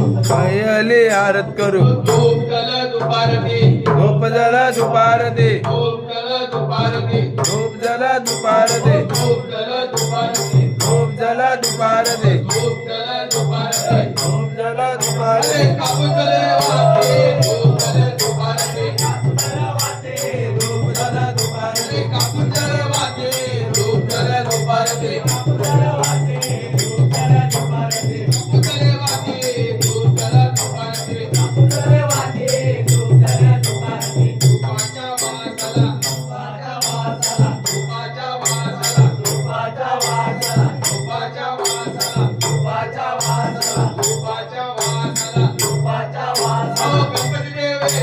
खायले आरत करू. झोप जला दुपार दे. झोप जला दुपार दे. झोप जला दुपार दे. झोप जला दुपार दे. झोप जला दुपार दे. கம்பதி தேவே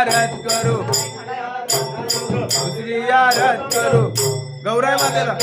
आरत करू. दुसरी आरत करू. गौराय मातेला.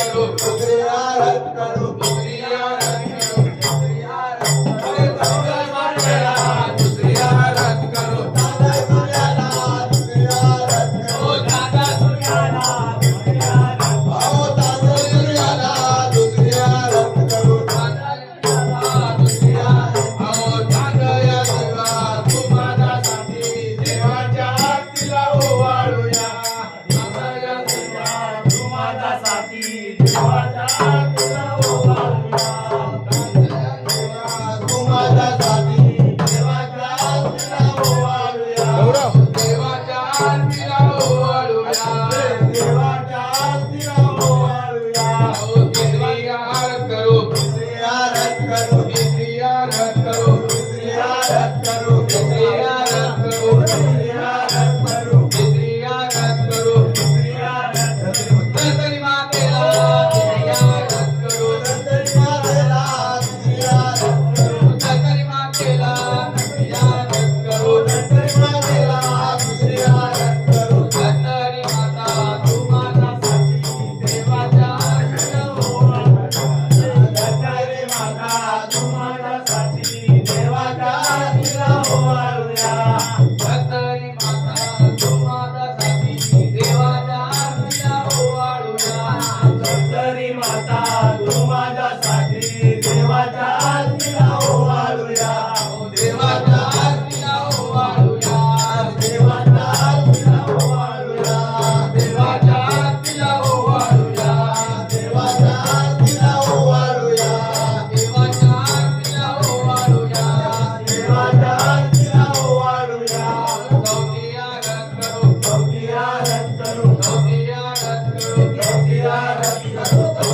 Oh,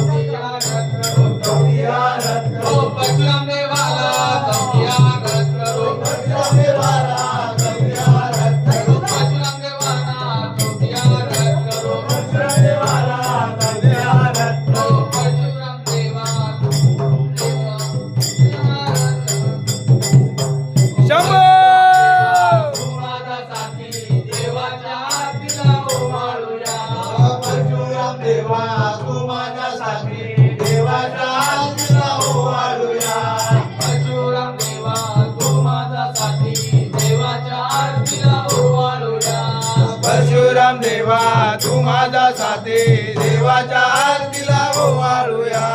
देवा तू माझा साथे देवाच्या आरतीला ओवाळूया.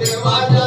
देवाच्या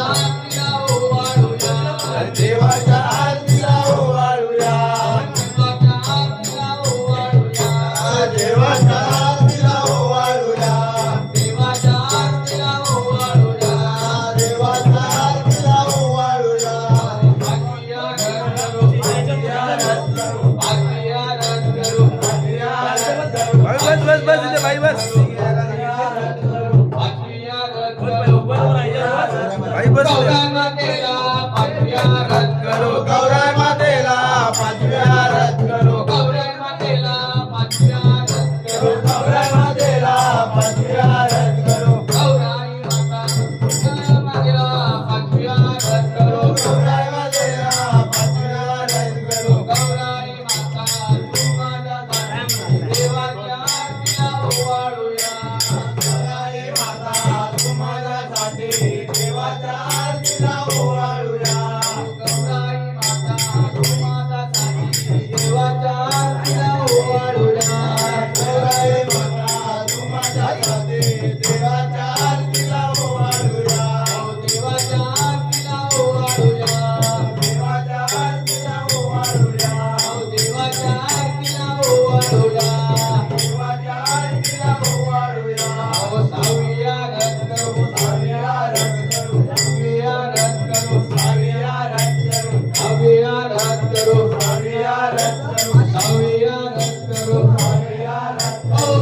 కర్మ ರಕ್ಷರು ಸಾಮಿಯ ರಕ್ಷರು ಸಾಮಿಯ ರಕ್ಷರು ಸಾಮಿಯ ರಕ್ಷರು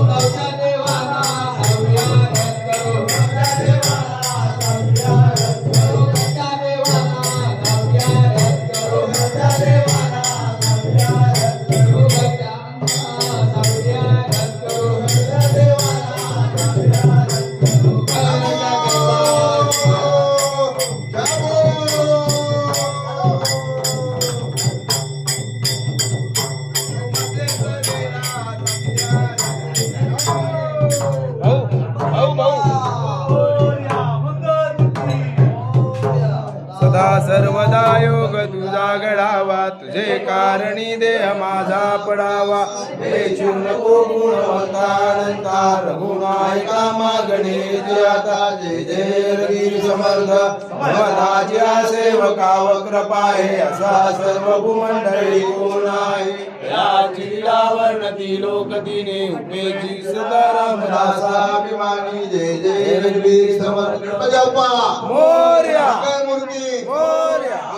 तुझे कारणी देह माझा पडावा. देशू नको गुणवंता अनंता रघुनायका मागणे आता जय जय रवीर समर्थ. भवनाच्या सेवका वक्रपा आहे असा सर्व भूमंडळी कोण आहे. या चिरावर्णती लोकतीने उपेची सदाराम दासाभिमानी जय जय रवीर समर्थ. मोर्या. मूर्ती. मोरया.